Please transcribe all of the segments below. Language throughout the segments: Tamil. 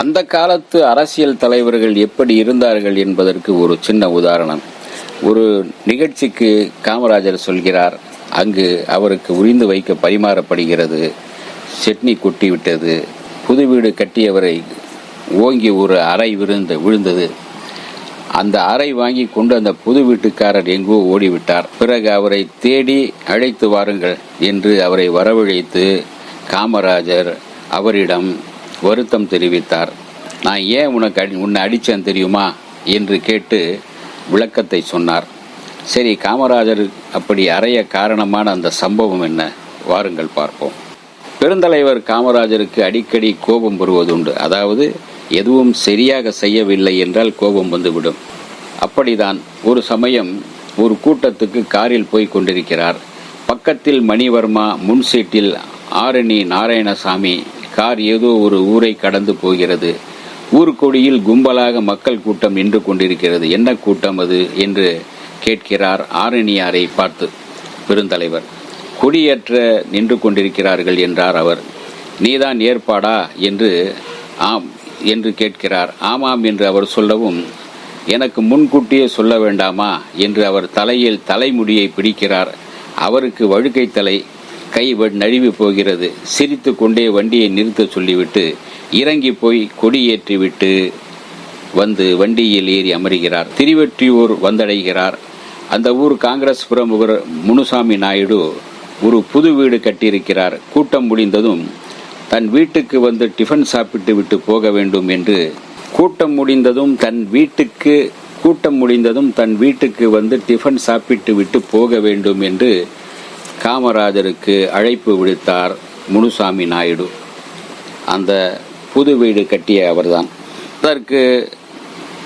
அந்த காலத்து அரசியல் தலைவர்கள் எப்படி இருந்தார்கள் என்பதற்கு ஒரு சின்ன உதாரணம். ஒரு நிகழ்ச்சிக்கு காமராஜர் சொல்கிறார் அங்கு அவருக்கு உரிந்து வைக்க பரிமாறப்படுகிறது செட்னி கொட்டி விட்டது புது வீடு கட்டியவரை ஓங்கி ஒரு அறை விழுந்து விழுந்தது. அந்த அறை வாங்கி கொண்டு அந்த புது வீட்டுக்காரர் எங்கோ ஓடிவிட்டார். பிறகு அவரை தேடி அழைத்து வாருங்கள் என்று அவரை வரவழைத்து காமராஜர் அவரிடம் வருத்தம் தெரிவித்தார். நான் ஏன் உனக்கு அடி உன்னை அடித்தேன் தெரியுமா? என்று கேட்டு விளக்கத்தை சொன்னார். சரி காமராஜர் அப்படி அறைய காரணமான அந்த சம்பவம் என்ன? வாருங்கள் பார்ப்போம். பெருந்தலைவர் காமராஜருக்கு அடிக்கடி கோபம் வருவதுண்டு. அதாவது எதுவும் சரியாக செய்யவில்லை என்றால் கோபம் வந்துவிடும். அப்படிதான் ஒரு சமயம் ஒரு கூட்டத்துக்கு காரில் போய் கொண்டிருக்கிறார். பக்கத்தில் மணிவர்மா முன் சீட்டில் ஆரணி நாராயணசாமி கார் ஏதோ ஒரு ஊரை கடந்து போகிறது. ஊர்கொடியில் கும்பலாக மக்கள் கூட்டம் நின்று கொண்டிருக்கிறது. என்ன கூட்டம் அது என்று கேட்கிறார் ஆரணியாரை பார்த்து பெருந்தலைவர். கொடியேற்ற நின்று கொண்டிருக்கிறார்கள் என்றார் அவர். நீதான் ஏற்பாடா என்று ஆம் என்று கேட்கிறார். ஆமாம் என்று அவர் சொல்லவும் எனக்கு முன்கூட்டியே சொல்ல வேண்டாமா என்று அவர் தலையில் தலைமுடியை பிடிக்கிறார். அவருக்கு வழுக்கை தலை கை வ- நழுவி போகிறது. சிரித்து கொண்டே வண்டியை நிறுத்த சொல்லிவிட்டு இறங்கி போய் கொடியேற்றிவிட்டு வந்து வண்டியில் ஏறி அமருகிறார். திருவெற்றியூர் வந்தடைகிறார். அந்த ஊர் காங்கிரஸ் பிரமுகர் முனுசாமி நாயுடு ஒரு புது வீடு கட்டியிருக்கிறார். கூட்டம் முடிந்ததும் தன் வீட்டுக்கு வந்து டிஃபன் சாப்பிட்டு விட்டு போக வேண்டும் என்று கூட்டம் முடிந்ததும் தன் வீட்டுக்கு கூட்டம் முடிந்ததும் தன் வீட்டுக்கு வந்து டிஃபன் சாப்பிட்டு விட்டு போக வேண்டும் என்று காமராஜருக்கு அழைப்பு விடுத்தார் முனுசாமி நாயுடு. அந்த புது வீடு கட்டிய அவர்தான். அதற்கு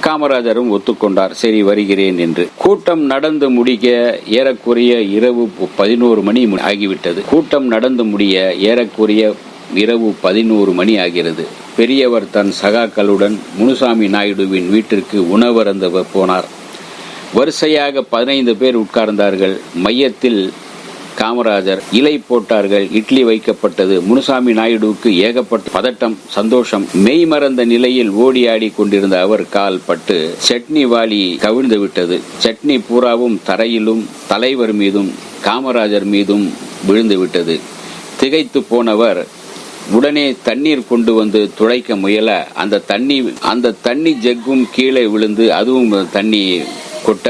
காமராஜரும் ஒத்துக்கொண்டார். சரி வருகிறேன் என்று. கூட்டம் நடந்து முடிக்க ஏறக்குறைய இரவு பதினோரு மணி ஆகிவிட்டது. கூட்டம் நடந்து முடிய ஏறக்குறைய இரவு பதினோரு மணி ஆகிறது. பெரியவர் தன் சகாக்களுடன் முனுசாமி நாயுடுவின் வீட்டிற்கு உணவருந்த போனார். வரிசையாக பதினைந்து பேர் உட்கார்ந்தார்கள். மையத்தில் காமராஜர் இலை போட்டார்கள் இட்லி வைக்கப்பட்டது முனுசாமி நாயுடுவுக்கு ஏகப்பட்ட பதட்டம் சந்தோஷம். மெய் மறந்த நிலையில் ஓடி ஆடி கொண்டிருந்த அவர் கால் பட்டு சட்னி வாளி கவிழ்ந்து விட்டது. சட்னி பூராவும் தரையிலும் தலைவர் மீதும் காமராஜர் மீதும் விழுந்து விட்டது. திகைத்து போனவர் உடனே தண்ணீர் கொண்டு வந்து துடைக்க முயல அந்த தண்ணி அந்த தண்ணி ஜெக்கும் கீழே விழுந்து அதுவும் தண்ணி கொட்ட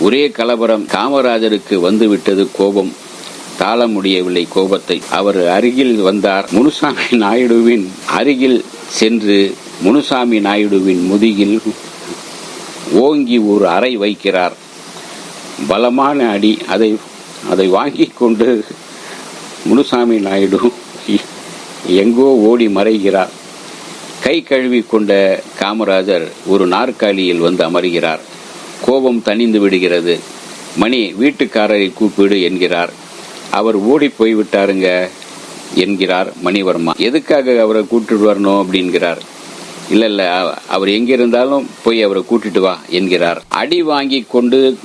ஒரே கலவரம் காமராஜருக்கு வந்துவிட்டது கோபம். தாள முடியவில்லை கோபத்தை. அவர் அருகில் வந்தார். முனுசாமி நாயுடுவின் அருகில் சென்று முனுசாமி நாயுடுவின் முதுகில் ஓங்கி ஒரு அறை வைக்கிறார். பலமான அடி அதை அதை வாங்கி கொண்டு முனுசாமி நாயுடு எங்கோ ஓடி மறைகிறார். கை கழுவி கொண்ட காமராஜர் ஒரு நாற்காலியில் வந்து அமர்கிறார். கோபம் தணிந்து விடுகிறது. மணி வீட்டுக்காரரை கூப்பிடு என்கிறார். அவர் ஓடி போய் விட்டாருங்க என்கிறார் மணிவர்மா. எதுக்காக அவரை கூட்டிட்டு வரணும் அப்படின்கிறார் இல்ல இல்ல அவர் எங்கிருந்தாலும் போய் அவரை கூட்டிட்டு வா என்கிறார். அடி வாங்கி கொண்டு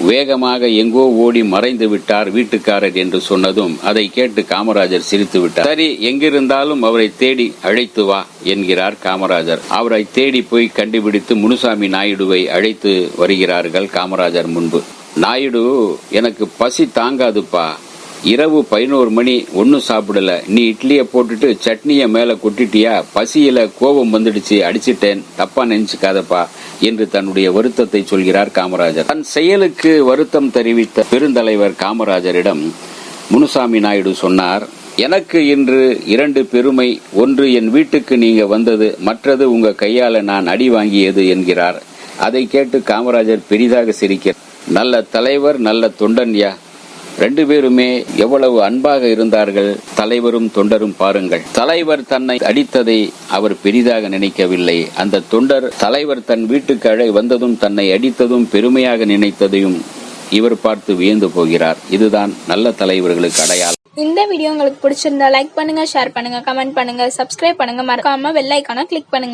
வேகமாக எங்கோ ஓடி மறைந்து விட்டார் வீட்டுக்காரர் என்று சொன்னதும் அதை கேட்டு காமராஜர் சிரித்து விட்டார். சரி எங்கிருந்தாலும் அவரை தேடி அழைத்து வா என்கிறார் காமராஜர். அவரை தேடி போய் கண்டுபிடித்து முனுசாமி நாயுடுவை அழைத்து வருகிறார்கள் காமராஜர் முன்பு. நாயுடு எனக்கு பசி தாங்காதுப்பா. இரவு பதினோரு மணி ஒன்றும் சாப்பிடல. நீ இட்லியை போட்டுட்டு சட்னியை மேலே கொட்டிட்டியா? பசியில கோபம் வந்துடுச்சு அடிச்சிட்டேன். தப்பா நினைச்சுக்காதப்பா என்று தன்னுடைய வருத்தத்தை சொல்கிறார் காமராஜர். தன் செயலுக்கு வருத்தம் தெரிவித்த பெருந்தலைவர் காமராஜரிடம் முனுசாமி நாயுடு சொன்னார் எனக்கு இன்று இரண்டு பெருமை ஒன்று என் வீட்டுக்கு நீங்க வந்தது மற்றது உங்க கையால நான் அடி வாங்கியது என்கிறார். அதை கேட்டு காமராஜர் பெரிதாக சிரிக்கிறார். நல்ல தலைவர் நல்ல தொண்டன்யா ரெண்டு பேருமே எவ்வளவு அன்பாக இருந்தார்கள் தலைவரும் தொண்டரும் பாருங்கள். தலைவர் தன்னை அடித்ததை அவர் பெரிதாக நினைக்கவில்லை. அந்த தொண்டர் தலைவர் தன் வீட்டுக்கு அழை வந்ததும் தன்னை அடித்ததும் பெருமையாக நினைத்ததையும் இவர் பார்த்து வியந்து போகிறார். இதுதான் நல்ல தலைவர்களுக்கு அடையாளம். இந்த வீடியோ உங்களுக்கு பிடிச்சிருந்தா லைக் பண்ணுங்க ஷேர் பண்ணுங்க கமெண்ட் பண்ணுங்க சப்ஸ்கிரைப் பண்ணுங்க. மறக்காம வெள்ளைக்கான கிளிக் பண்ணுங்க.